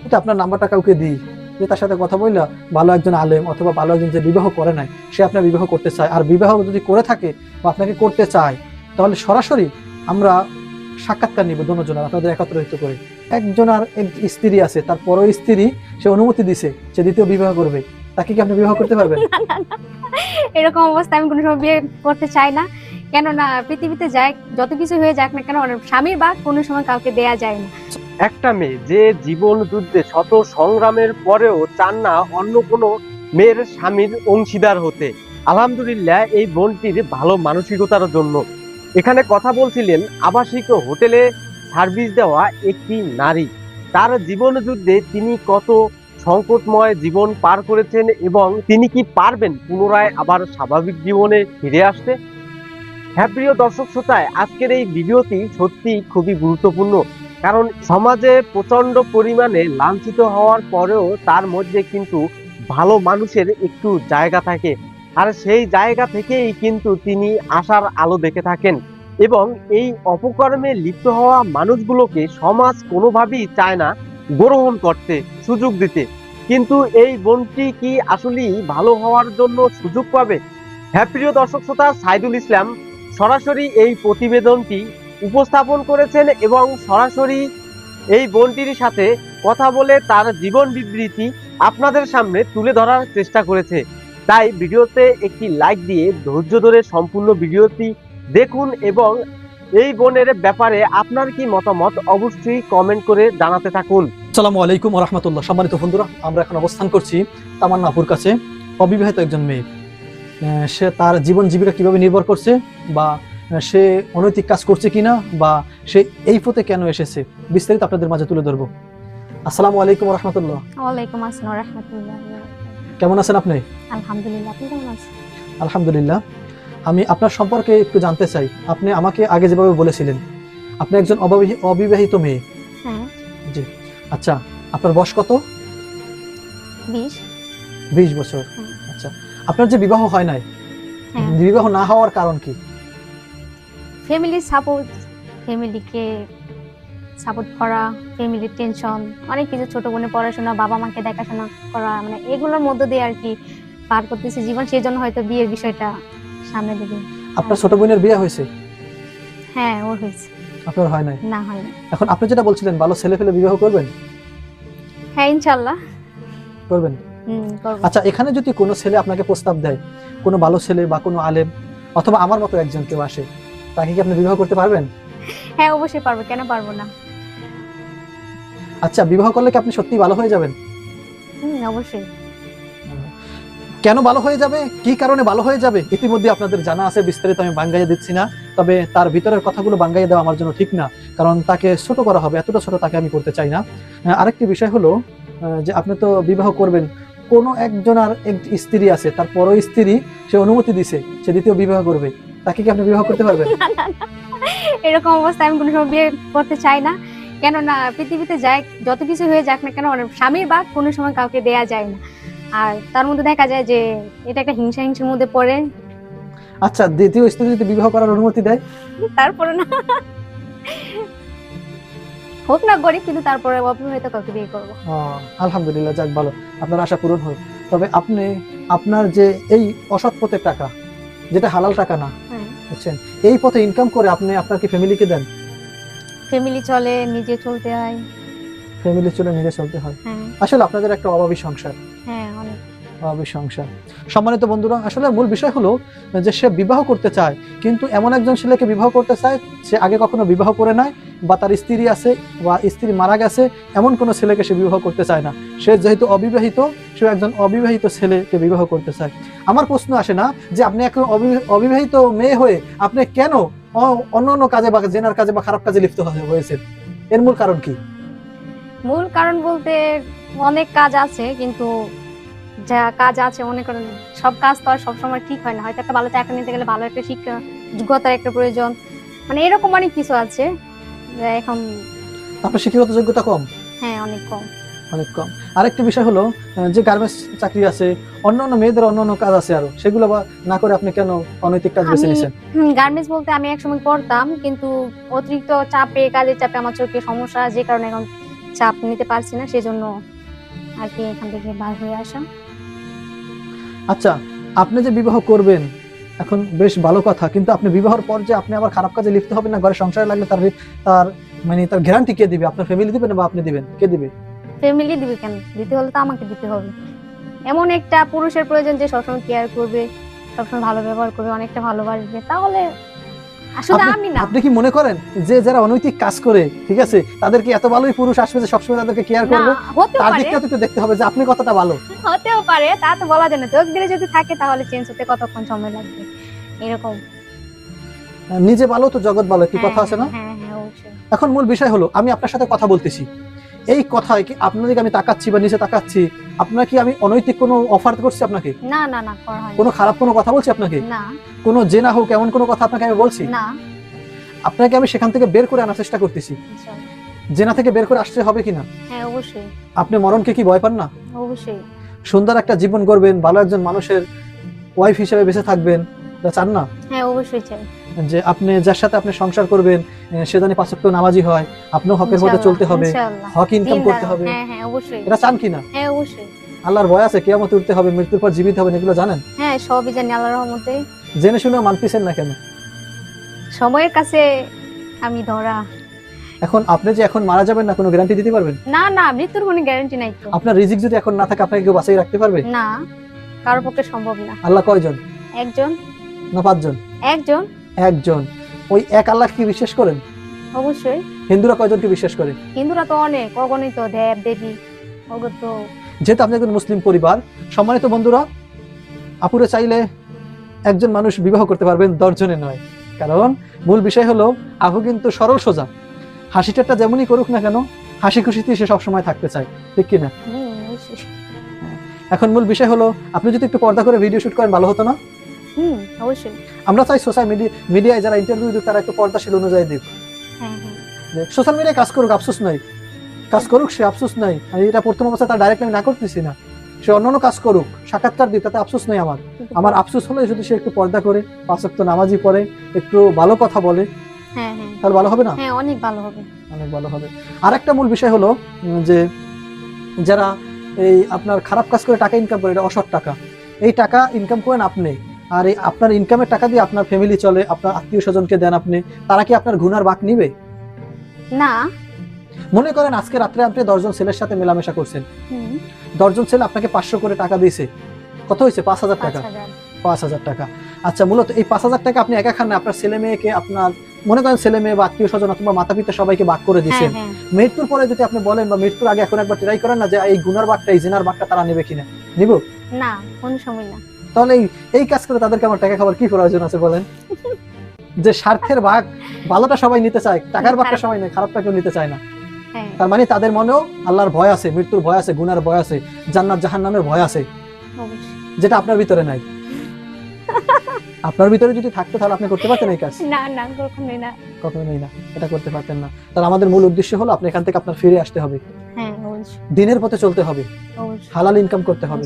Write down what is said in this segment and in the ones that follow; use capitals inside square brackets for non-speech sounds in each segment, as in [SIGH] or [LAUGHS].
কিন্তু আপনার নাম্বারটা কাউকে দিই। যে তার সাথে কথা বললে ভালো একজন আলেম অথবা ভালো একজন যে বিবাহ করে নাই, সে আপনার বিবাহ করতে চায়। আর বিবাহ যদি করে থাকে বা আপনাকে করতে চায়, তাহলে সরাসরি আমরা সাক্ষাৎকার নিব দুজনের, আপনাদের একত্রিত করে। একজনের এক স্ত্রী আছে, তার পর স্ত্রী সে অনুমতি দিছে সে দ্বিতীয় বিবাহ করবে। তাকে কি আপনি বিবাহ করতে পারবেন। এরকম অবস্থা আমি কোনো সময় বিয়ে করতে চাই না। কেননা পৃথিবীতে যাই, যত কিছু হয়ে যাক না কেন স্বামীর বা কোনো সময় কাউকে দেয়া যায় না। একটা মেয়ে যে জীবন যুদ্ধে শত সংগ্রামের পরেও চান না অন্য কোনো মেয়ের স্বামীর অংশীদার হতে। আলহামদুলিল্লাহ, এই বোনটির ভালো মানসিকতার জন্য। এখানে কথা বলছিলেন আবাসিক হোটেলে সার্ভিস দেওয়া একটি নারী। তার জীবন যুদ্ধে তিনি কত সংকটময় জীবন পার করেছেন এবং তিনি কি পারবেন পুনরায় আবার স্বাভাবিক জীবনে ফিরে আসতে? হ্যাঁ প্রিয় দর্শক শ্রোতায়, আজকের এই ভিডিওটি সত্যি খুবই গুরুত্বপূর্ণ। কারণ সমাজে প্রচণ্ড পরিমাণে লাঞ্ছিত হওয়ার পরেও তার মধ্যে কিন্তু ভালো মানুষের একটু জায়গা থাকে। আর সেই জায়গা থেকেই কিন্তু তিনি আশার আলো দেখে থাকেন এবং এই অপকর্মে লিপ্ত হওয়া মানুষগুলোকে সমাজ কোনোভাবেই চায় না গ্রহণ করতে, সুযোগ দিতে। কিন্তু এই বোনটি কি আসলেই ভালো হওয়ার জন্য সুযোগ পাবে? হ্যাঁ প্রিয় দর্শক শ্রোতা, সাইদুল ইসলাম, সরাসরি এই প্রতিবেদনটি উপস্থাপন করেছেন এবং সরাসরি এই বোনটির সাথে কথা বলে তার জীবন বিবৃতি আপনাদের সামনে তুলে ধরার চেষ্টা করেছে। তাই ভিডিওতে একটি লাইক দিয়ে ধৈর্য ধরে সম্পূর্ণ ভিডিওটি দেখুন এবং এই বোনের ব্যাপারে আপনার কি মতামত অবশ্যই কমেন্ট করে জানাতে থাকুন। আসসালামু আলাইকুম রহমতুল্লাহ সম্মানিত বন্ধুরা, আমরা এখন অবস্থান করছি তামান্নাপুর কাছে। অবিবাহিত একজন মেয়ে। সে তার জীবন জীবিকা কীভাবে নির্ভর করছে বা সে অনৈতিক কাজ করছে কিনা বা সে এই পথে কেন এসেছে বিস্তারিত আপনাদের মাঝে তুলে ধরবো। আসসালামু আলাইকুম রহমতুল্লাহ ওয়ালাইকুম আসসালাম রহমতুল্লাহ কেমন আছেন আপনি? আলহামদুলিল্লাহ আপনি কেমন আছেন? আলহামদুলিল্লাহ। আমি আপনার সম্পর্কে একটু জানতে চাই। আপনি আমাকে আগে যেভাবে বলেছিলেন আপনি একজন অবিবাহিত মেয়ে। হ্যাঁ। আচ্ছা আপনার বয়স কত? বিশ। বিশ বছর। আচ্ছা আপনার যে বিবাহ হয় নাই হ্যাঁ। বিবাহ না হওয়ার কারণ কি? ফ্যামিলির সাপোর্ট ফ্যামিলিকে সাপোর্ট করা ফ্যামিলির টেনশন অনেক কিছু ছোট বোনের পড়াশোনা বাবা মাকে দেখাশোনা করা মানে এগুলোর মধ্য দিয়ে আর কি পার করতেছে। জীবন সেই জন্য হয়তো বিয়ের বিষয়টা সামনে দিকে আপনার ছোট বোনের বিয়ে হয়েছে? হ্যাঁ ওর হয়েছে। আপনার হয় নাই? না হয় না এখন আপনি যেটা বলছিলেন ভালো ছেলে ফেলে বিবাহ করবেন? হ্যাঁ ইনশাল্লাহ করবেন? হুম আচ্ছা এখানে যদি কোনো ছেলে আপনাকে প্রস্তাব দেয় কোনো ভালো ছেলে বা কোনো আলেম অথবা আমার মতো একজন কেউ আসে তাকে কি আপনি বিবাহ করতে পারবেন? হ্যাঁ অবশ্যই পারব। কেন পারব না? আচ্ছা বিবাহ করলে কি আপনি সত্যি ভালো হয়ে যাবেন? হুম অবশ্যই। কেন ভালো হয়ে যাবে? কি কারণে ভালো হয়ে যাবে? ইতিমধ্যে আপনাদের জানা আছে বিস্তারিত আমি বাঙ্গাইয়ে দিচ্ছি না। তবে তার ভিতরের কথাগুলো বাঙ্গাইয়ে দেওয়া আমার জন্য ঠিক না। কারণ তাকে ছোট করা হবে এতটা ছোট তাকে আমি করতে চাই না। আরেকটি বিষয় হলো যে আপনি তো বিবাহ করবেন কোনো একজনার এক স্ত্রী আছে তার পর স্ত্রী সে অনুমতি দিছে সে দ্বিতীয় বিবাহ করবে। তাকে কি আপনি বিবাহ করতে পারবেন। [LAUGHS] এরকম অবস্থা আমি কোনো সময় বিয়ে করতে চাই না। কেননা পৃথিবীতে যাই যত কিছু হয়ে যাক না কেন স্বামীর বা কোনো সময় কাউকে দেয়া যায় না। আর তার মধ্যে দেখা যায় যে এটা একটা হিংসা হিংসার মধ্যে পড়ে। আচ্ছা দ্বিতীয় স্ত্রী যদি বিবাহ করার অনুমতি দেয়? তারপরে না। হোক না গরিব কিন্তু তারপরে অবিবাহিত কাউকে বিয়ে করব। আলহামদুলিল্লাহ যাক ভালো। আপনার আশা পূরণ হোক তবে আপনি আপনার যে এই অসৎ পথের টাকা যেটা হালাল টাকা না বুঝছেন? এই পথে ইনকাম করে আপনি আপনার কি ফ্যামিলিকে দেন? ফ্যামিলি চলে নিজে চলতে হয়। ফ্যামিলি চলে নিজে চলতে হয়। হ্যাঁ। আসলে আপনাদের একটা অভাবী সংসার। অভাবী সংসার। সম্মানিত বন্ধুরা, আসলে মূল বিষয় হলো যে সে বিবাহ করতে চায়, কিন্তু এমন একজন ছেলেকে বিবাহ করতে চায়, সে আগে কখনো বিবাহ করে নাই বা তার স্ত্রী আছে বা স্ত্রী মারা গেছে, এমন কোনো ছেলেকে সে বিবাহ করতে চায় না। সে যেহেতু অবিবাহিত সে একজন অবিবাহিত ছেলেকে বিবাহ করতে চায়। আমার প্রশ্ন আসে না যে আপনি এখন অবি- অবিবাহিত মেয়ে হয়ে আপনি কেন অন্য অন্য কাজে বা জেনার কাজে বা খারাপ কাজে লিপ্ত হয়ে- হয়েছেন? এর মূল কারণ কি? মূল কারণ বলতে অনেক কাজ আছে, কিন্তু যা কাজ আছে মনে করেন সব কাজ তো আর সবসময় ঠিক হয় না। হয়তো একটা ভালো চাকরি নিতে গেলে ভালো একটা শিক্ষা যোগ্যতার একটা প্রয়োজন। মানে এরকম অনেক কিছু আছে যা এখন আপনার শিক্ষাগত যোগ্যতা কম? হ্যাঁ অনেক কম। অনেক কম। আরেকটি বিষয় হলো যে গার্মেন্টস চাকরি আছে অন্য অন্য মেয়েদের অন্য অন্য কাজ আছে আরও। সেগুলো না করে আপনি কেন অনৈতিক কাজ বেছে নিয়েছেন? গার্মেন্টস বলতে আমি একসময় করতাম কিন্তু অতিরিক্ত চাপে কাজের চাপে আমার চোখে সমস্যা যে কারণে এখন চাপ নিতে পারছি না সেজন্য আর কি এখান থেকে বার হয়ে আসা। আচ্ছা আপনি যে বিবাহ করবেন, এখন বেশ ভালো কথা, কিন্তু আপনি বিবাহর পর যে আপনি আবার খারাপ কাজে লিপ্ত হবেন না, ঘরে সংসারে লাগলে তার তার মানে তার গ্যারান্টি কে দিবে? আপনার ফ্যামিলি দিবে না বা আপনি দিবেন? কে দিবে? ফ্যামিলি দিবে কেন? দিতে হলে তো আমাকে দিতে হবে। এমন একটা পুরুষের প্রয়োজন যে সবসময় কেয়ার করবে, সবসময় ভালো ব্যবহার করবে, অনেকটা ভালোবাসবে। তাহলে আসলে আপনি- আমি না। আপনি কি মনে করেন যে যারা অনৈতিক কাজ করে ঠিক আছে তাদেরকে এত ভালোই পুরুষ আসবে যে সবসময় তাদেরকে কেয়ার করবে? তার দিকটা তো দেখতে হবে যে আপনি কতটা ভালো। হতেও পারে তা তো বলা যায় না। যদি থাকে তাহলে চেঞ্জ হতে কতক্ষণ সময় লাগবে? এরকম। নিজে ভালো তো জগৎ ভালো কি কথা হ্যাঁ, আছে না? হ্যাঁ হ্যাঁ এখন মূল বিষয় হলো আমি আপনার সাথে কথা বলতেছি। এই কথায় কি আপনার দিকে আমি তাকাচ্ছি বা নিচে তাকাচ্ছি? আপনার কি আমি অনৈতিক কোনো অফার করছি আপনাকে? না না না করা কোনো খারাপ কোনো কথা বলছি আপনাকে? না। কোনো জেনা হোক এমন কোনো কথা আপনাকে আমি বলছি? না। আপনাকে আমি সেখান থেকে বের করে আনার চেষ্টা করতেছি। ইনশাআল্লাহ। জেনা থেকে বের করে আসতে হবে কিনা হ্যাঁ অবশ্যই। আপনি মরণকে কি ভয় পান না? অবশ্যই। সুন্দর একটা জীবন করবেন ভালো একজন মানুষের ওয়াইফ হিসেবে বেঁচে থাকবেন। তা চান না? হ্যাঁ অবশ্যই চাই। যে আপনি যার সাথে আপনি সংসার করবেন সে জানি পাঁচক্ত নামাজি হয় আপনিও হকের মধ্যে চলতে হবে হক ইনকাম করতে হবে। হ্যাঁ হ্যাঁ এটা চান কিনা? হ্যাঁ আল্লাহর ভয় আছে কেয়ামত উঠতে হবে মৃত্যুর পর জীবিত হবেন এগুলো জানেন? হ্যাঁ সবই জানি আল্লাহর রহমতে। জেনে শুনে মানতেছেন না কেন? সময়ের কাছে আমি ধরা। এখন আপনি যে এখন মারা যাবেন না কোনো গ্যারান্টি দিতে পারবেন? না না মৃত্যুর কোনো গ্যারান্টি নাই তো। আপনার রিজিক যদি এখন না থাকে আপনাকে কেউ বাঁচিয়ে রাখতে পারবে? না কারোর পক্ষে সম্ভব না। আল্লাহ কয়জন? একজন। না পাঁচজন? একজন। একজন। ওই এক আল্লাহ কি বিশ্বাস করেন? অবশ্যই। হিন্দুরা কয়জনকে বিশ্বাস করে? হিন্দুরা তো অনেক। অগণিত দেব দেবী ওগুলো তো যেহেতু আপনি একজন মুসলিম পরিবার সম্মানিত বন্ধুরা আপুরে চাইলে একজন মানুষ বিবাহ করতে পারবেন দশজনে নয়। কারণ মূল বিষয় হলো আপু কিন্তু সরল সোজা। হাসিটাটা যেমনই করুক না কেন হাসি খুশিতে সে সবসময় থাকতে চায়। ঠিক কিনা? এখন মূল বিষয় হলো আপনি যদি একটু পর্দা করে ভিডিও শুট করেন ভালো হতো না? হুম অবশ্যই। আমরা চাই সোশ্যাল মিডিয়া মিডিয়ায় যারা ইন্টারভিউ দিক তারা একটু পর্দাশীল অনুযায়ী দিক। হ্যাঁ হ্যাঁ। সোশ্যাল মিডিয়ায় কাজ করুক আফসোস নাই। কাজ করুক সে আফসোস নাই। আমি এটা প্রথম অবস্থায় তার ডাইরেক্ট আমি না করতেছি না। সে অন্যান্য কাজ করুক সাক্ষাৎকার দিক তাতে আফসোস নেই আমার। আমার আফসোস হলো যদি সে একটু পর্দা করে পাঁচক্ত নামাজি পড়ে একটু ভালো কথা বলে হ্যাঁ হ্যাঁ। তাহলে ভালো হবে না? হ্যাঁ অনেক ভালো হবে। অনেক ভালো হবে। আর একটা মূল বিষয় হলো যে যারা এই আপনার খারাপ কাজ করে টাকা ইনকাম করে এটা অসৎ টাকা। এই টাকা ইনকাম করেন আপনি। আর এই আপনার ইনকামের টাকা দিয়ে আপনার ফ্যামিলি চলে আপনার আত্মীয় স্বজনকে দেন আপনি তারা কি আপনার গুনার বাক নিবে? না। মনে করেন আজকে রাত্রে আপনি দশজন ছেলের সাথে মেলামেশা করছেন। দশজন ছেলে আপনাকে পাঁচশো করে টাকা দিয়েছে। কত হয়েছে? পাঁচ হাজার টাকা। পাঁচ হাজার। টাকা। আচ্ছা মূলত এই পাঁচ হাজার টাকা আপনি একা খান না আপনার ছেলে মেয়েকে আপনার মনে করেন ছেলে মেয়ে বা আত্মীয় স্বজন অথবা মাতা পিতা সবাইকে ভাগ করে হ্যাঁ দিয়েছেন। হ্যাঁ মৃত্যুর পরে যদি আপনি বলেন বা মৃত্যুর আগে এখন একবার ট্রাই করেন না যে এই গুনার বাঘটা এই জেনার বাঘটা তারা নেবে কিনা। নিব? না কোনো সময় না। তাহলে এই কাজ করে তাদেরকে আমার টাকা খাবার কি প্রয়োজন আছে বলেন? যে স্বার্থের ভাগ ভালোটা সবাই নিতে চায় টাকার ভাগটা সবাই নেই খারাপটা কেউ নিতে চায় না। হ্যাঁ। তার মানে তাদের মনেও আল্লাহর ভয় আছে মৃত্যুর ভয় আছে গুনার ভয় আছে জান্নাত জাহান্নামের ভয় আছে। যেটা আপনার ভিতরে নাই। আপনার ভিতরে যদি থাকতো তাহলে আপনি করতে পারতেন এই কাজ? না না কখনোই না। কখনোই না এটা করতে পারতেন না। তাহলে আমাদের মূল উদ্দেশ্য হলো আপনি এখান থেকে আপনার ফিরে আসতে হবে। হ্যাঁ। দিনের পথে চলতে হবে। হালাল ইনকাম করতে হবে।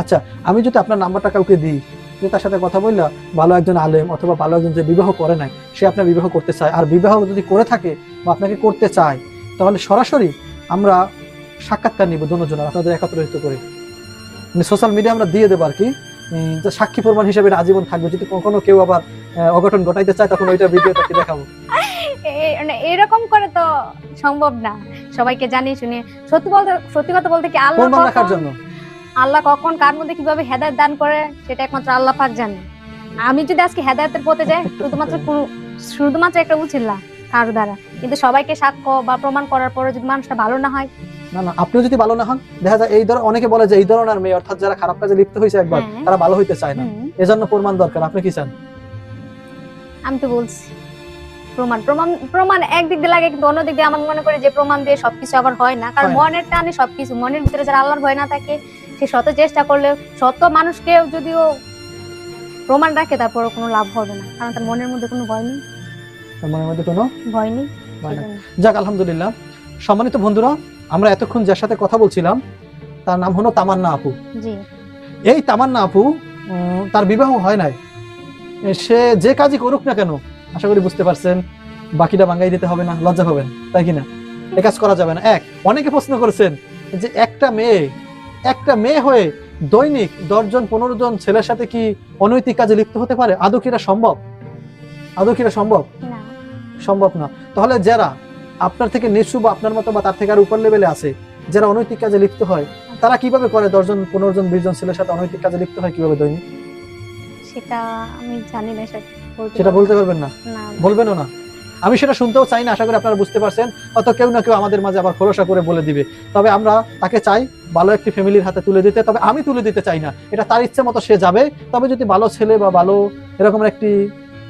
আচ্ছা আমি যদি আপনার নাম্বারটা কাউকে দিই যে তার সাথে কথা বললা ভালো একজন আলেম অথবা ভালো একজন যে বিবাহ করে নাই সে আপনার বিবাহ করতে চায়। আর বিবাহ যদি করে থাকে বা আপনাকে করতে চায় তাহলে সরাসরি আমরা সাক্ষাৎকার নিব দুজনের আপনাদের একত্রিত করে। সোশ্যাল মিডিয়া আমরা দিয়ে দেবো আর কি। সাক্ষী প্রমাণ হিসেবে আজীবন থাকবে। যদি কখনো কেউ আবার অঘটন ঘটাইতে চায় তখন ওইটা ভিডিওটাকে দেখাবো মানে এরকম করে তো সম্ভব না। সবাইকে জানিয়ে শুনে সত্যি বলতে সত্যি কথা বলতে কি আল্লাহ রাখার জন্য? আল্লাহ কখন কার মধ্যে কীভাবে হেদায়ত দান করে সেটা একমাত্র আল্লাহ পাক জানে। আমি যদি আজকে হেদায়তের পথে যাই শুধুমাত্র শুধুমাত্র একটা উচিল্লা কারও দ্বারা। কিন্তু সবাইকে সাক্ষ্য বা প্রমাণ করার পরে যদি মানুষটা ভালো না হয় না না আপনিও যদি ভালো না হন দেখা যায় এই ধর অনেকে বলে যে এই ধরনের মেয়ে অর্থাৎ যারা খারাপ কাজে লিপ্ত হয়েছে একবার হ্যাঁ। তারা ভালো হইতে চায় না। এজন্য প্রমাণ দরকার। আপনি কি চান? আমি তো বলছি। প্রমাণ। প্রমাণ প্রমাণ একদিক দিয়ে লাগে কিন্তু অন্যদিক দিয়ে আমার মনে করে যে প্রমাণ দিয়ে সবকিছু আবার হয় না। কারণ। মনের টানে সবকিছু মনের ভিতরে যারা আল্লাহর ভয় না থাকে সে শত চেষ্টা করলে শত মানুষকে যদিও প্রমাণ রাখে তারপর কোনো লাভ হবে না। কারণ তার মনের মধ্যে কোনো ভয় নেই। তার মনের মধ্যে কোনো ভয় নেই। যাক আলহামদুলিল্লাহ। সম্মানিত বন্ধুরা আমরা এতক্ষণ যার সাথে কথা বলছিলাম তার নাম হলো তামান্না আপু। এই তামান্না আপু তার বিবাহ হয় নাই। সে যে কাজই করুক না কেন আশা করি বুঝতে পারছেন বাকিটা বাঙ্গাই দিতে হবে না লজ্জা হবেন তাই কিনা? এ কাজ করা যাবে না। এক অনেকে প্রশ্ন করেছেন যে একটা মেয়ে একটা মেয়ে হয়ে দৈনিক দশজন পনেরো জন ছেলের সাথে কি অনৈতিক কাজে লিপ্ত হতে পারে? আদৌ কি এটা সম্ভব? আদৌ কি এটা সম্ভব? না। সম্ভব না। তাহলে যারা আপনার থেকে নিচু বা আপনার মতো বা তার থেকে আর উপর লেভেলে আছে যারা অনৈতিক কাজে লিপ্ত হয় তারা কীভাবে করে? দশজন পনেরো জন বিশ জন ছেলের সাথে অনৈতিক কাজে লিপ্ত হয় কীভাবে দৈনিক? সেটা আমি জানি না সেটা সেটা বলতে পারবেন না? বলবেনও না? আমি সেটা শুনতেও চাই না আশা করি আপনারা বুঝতে পারছেন। হয়তো কেউ না কেউ আমাদের মাঝে আবার খোলসা করে বলে দিবে। তবে আমরা তাকে চাই ভালো একটি ফ্যামিলির হাতে তুলে দিতে। তবে আমি তুলে দিতে চাই না। এটা তার ইচ্ছে মতো সে যাবে। তবে যদি ভালো ছেলে বা ভালো এরকম একটি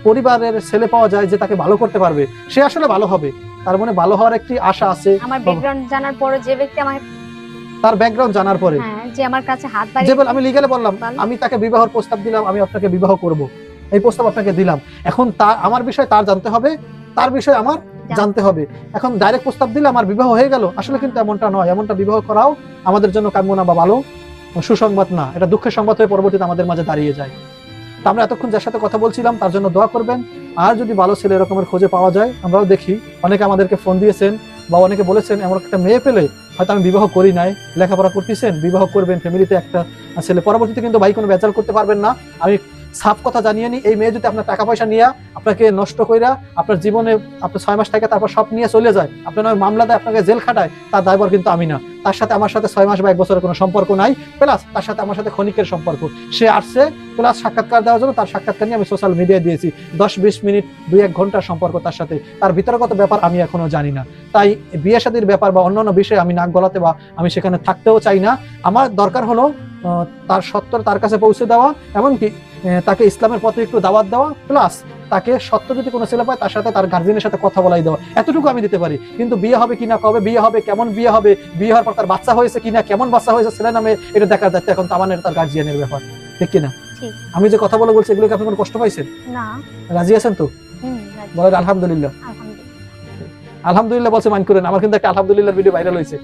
পরিবারের ছেলে পাওয়া যায় যে তাকে ভালো করতে পারবে সে আসলে ভালো হবে। তার মনে ভালো হওয়ার একটি আশা আছে। আমার ব্যাকগ্রাউন্ড জানার পরে যে ব্যক্তি আমার তার ব্যাকগ্রাউন্ড জানার পরে। হ্যাঁ যে আমার কাছে হাত যে বাড়িয়ে বল আমি লিগালে বললাম আমি তাকে বিবাহের প্রস্তাব দিলাম আমি আপনাকে বিবাহ করব। এই প্রস্তাব আপনাকে দিলাম। এখন তার আমার বিষয় তার জানতে হবে তার বিষয় আমার জানতে হবে। এখন ডাইরেক্ট প্রস্তাব দিলে আমার বিবাহ হয়ে গেল আসলে কিন্তু এমনটা নয়। এমনটা বিবাহ করাও আমাদের জন্য কাম্য না বা ভালো সুসংবাদ না। এটা দুঃখের সংবাদ হয়ে পরবর্তীতে আমাদের মাঝে দাঁড়িয়ে যায়। তো আমরা এতক্ষণ যার সাথে কথা বলছিলাম তার জন্য দোয়া করবেন। আর যদি ভালো ছেলে এরকমের খোঁজে পাওয়া যায় আমরাও দেখি। অনেকে আমাদেরকে ফোন দিয়েছেন বা অনেকে বলেছেন এমন একটা মেয়ে পেলে হয়তো আমি বিবাহ করি নাই লেখাপড়া করতেছেন বিবাহ করবেন ফ্যামিলিতে একটা ছেলে। পরবর্তীতে কিন্তু ভাই কোনো বেচার করতে পারবেন না। আমি সাফ কথা জানিয়ে নি, এই মেয়ে যদি আপনার টাকা পয়সা নিয়ে আপনাকে নষ্ট কইরা আপনার জীবনে আপনার ছয় মাস থাকে তারপর সব নিয়ে চলে যায়, আপনার নয় মামলা দেয়, আপনাকে জেল খাটায়, তার দায়ভার কিন্তু আমি না। তার সাথে আমার সাথে ছয় মাস বা এক বছরের কোনো সম্পর্ক নাই, প্লাস তার সাথে আমার সাথে ক্ষণিকের সম্পর্ক। সে আসছে, প্লাস সাক্ষাৎকার দেওয়ার জন্য তার সাক্ষাৎকার নিয়ে আমি সোশ্যাল মিডিয়ায় দিয়েছি। দশ বিশ মিনিট, দুই এক ঘণ্টার সম্পর্ক তার সাথে। তার বিতর্কত ব্যাপার আমি এখনও জানি না। তাই বিয়ে শাদীর ব্যাপার বা অন্যান্য বিষয়ে আমি নাক গলাতে বা আমি সেখানে থাকতেও চাই না। আমার দরকার হলো তার সত্য তার কাছে পৌঁছে দেওয়া, এমনকি তাকে ইসলামের পথে একটু দাওয়াত দেওয়া প্লাস তাকে সত্য যদি কোনো ছেলে পায় তার সাথে তার গার্জেনের সাথে কথা বলাই দেওয়া। এতটুকু আমি দিতে পারি। কিন্তু বিয়ে হবে কিনা কবে বিয়ে হবে কেমন বিয়ে হবে বিয়ে হওয়ার পর তার বাচ্চা হয়েছে কিনা কেমন বাচ্চা হয়েছে ছেলে নামে এটা দেখার দায়িত্ব এখন তামানের তার গার্জিয়ানের ব্যাপার। ঠিক কিনা? আমি যে কথা বলে বলছি এগুলোকে আপনি কোনো কষ্ট পাইছেন? না। রাজি আছেন তো? বলেন আলহামদুলিল্লাহ। আলহামদুলিল্লাহ। বলছে মাইন্ড করেন আমার কিন্তু একটা আলহামদুলিল্লাহ ভিডিও ভাইরাল হয়েছে।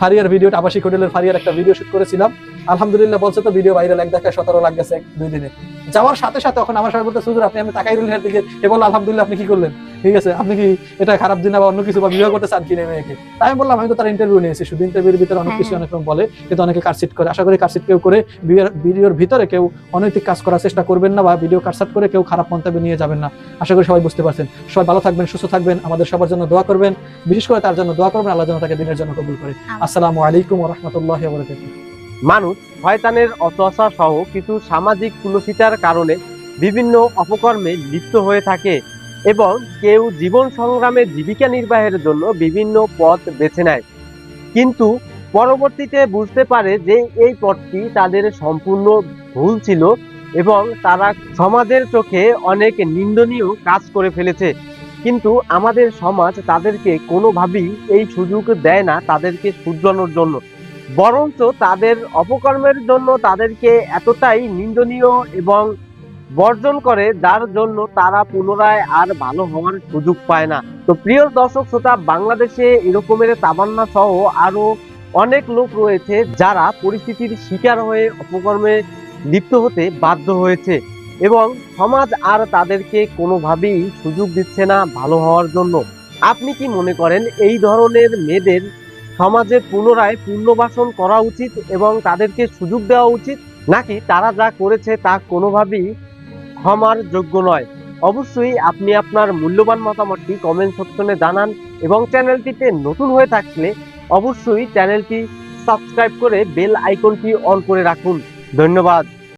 ফারিয়ার ভিডিওটা আবাসিক হোটেলের ফারিয়ার একটা ভিডিও শুট করেছিলাম। আলহামদুলিল্লাহ বলছে তো ভিডিও ভাইরাল এক দেখায় সতেরো লাখ গেছে এক দুই দিনে। যাওয়ার সাথে সাথে এখন আমার সাথে বলতে সুযোগ আপনি আমি তাকাই রুলের দিকে এ বলল আলহামদুলিল্লাহ আপনি কি করলেন? ঠিক আছে আপনি কি এটা খারাপ দিন বা অন্য কিছু বা বিবাহ করতে চান কিনে মেয়েকে? তাই আমি বললাম আমি তো তার ইন্টারভিউ নিয়েছি শুধু ইন্টারভিউর ভিতরে অনেক হ্যাঁ, কিছু। অনেক রকম বলে কিন্তু অনেকে কাটসিট করে। আশা করি কাটসিট কেউ করে বিয়ের ভিডিওর ভিতরে কেউ অনৈতিক কাজ করার চেষ্টা করবেন না বা ভিডিও কাটসাট করে কেউ খারাপ মন্তব্য নিয়ে যাবেন না। আশা করি সবাই বুঝতে পারছেন। সবাই ভালো থাকবেন সুস্থ থাকবেন আমাদের সবার জন্য দোয়া করবেন। বিশেষ করে তার জন্য দোয়া করবেন আল্লাহ যেন তাকে দিনের জন্য কবুল করে। আসসালামু আলাইকুম রহমতুল্লাহ মানুষ শয়তানের অচসা সহ কিছু সামাজিক কুলসিতার কারণে বিভিন্ন অপকর্মে লিপ্ত হয়ে থাকে এবং কেউ জীবন সংগ্রামে জীবিকা নির্বাহের জন্য বিভিন্ন পথ বেছে নেয়। কিন্তু পরবর্তীতে বুঝতে পারে যে এই পথটি তাদের সম্পূর্ণ ভুল ছিল এবং তারা সমাজের চোখে অনেক নিন্দনীয় কাজ করে ফেলেছে। কিন্তু আমাদের সমাজ তাদেরকে কোনোভাবেই এই সুযোগ দেয় না তাদেরকে শুধরানোর জন্য। বরঞ্চ তাদের অপকর্মের জন্য তাদেরকে এতটাই নিন্দনীয় এবং বর্জন করে, যার জন্য তারা পুনরায় আর ভালো হওয়ার সুযোগ পায় না। তো প্রিয় দর্শক শ্রোতা, বাংলাদেশে এরকমের তাবান্না সহ আরও অনেক লোক রয়েছে যারা পরিস্থিতির শিকার হয়ে অপকর্মে লিপ্ত হতে বাধ্য হয়েছে এবং সমাজ আর তাদেরকে কোনোভাবেই সুযোগ দিচ্ছে না ভালো হওয়ার জন্য। আপনি কি মনে করেন এই ধরনের মেয়েদের সমাজে পুনরায় পুনর্বাসন করা উচিত এবং তাদেরকে সুযোগ দেওয়া উচিত, নাকি তারা যা করেছে তা কোনোভাবেই ক্ষমার যোগ্য নয়? অবশ্যই আপনি আপনার মূল্যবান মতামতটি কমেন্ট সেকশনে জানান এবং চ্যানেলটিতে নতুন হয়ে থাকলে অবশ্যই চ্যানেলটি সাবস্ক্রাইব করে বেল আইকনটি অন করে রাখুন। ধন্যবাদ।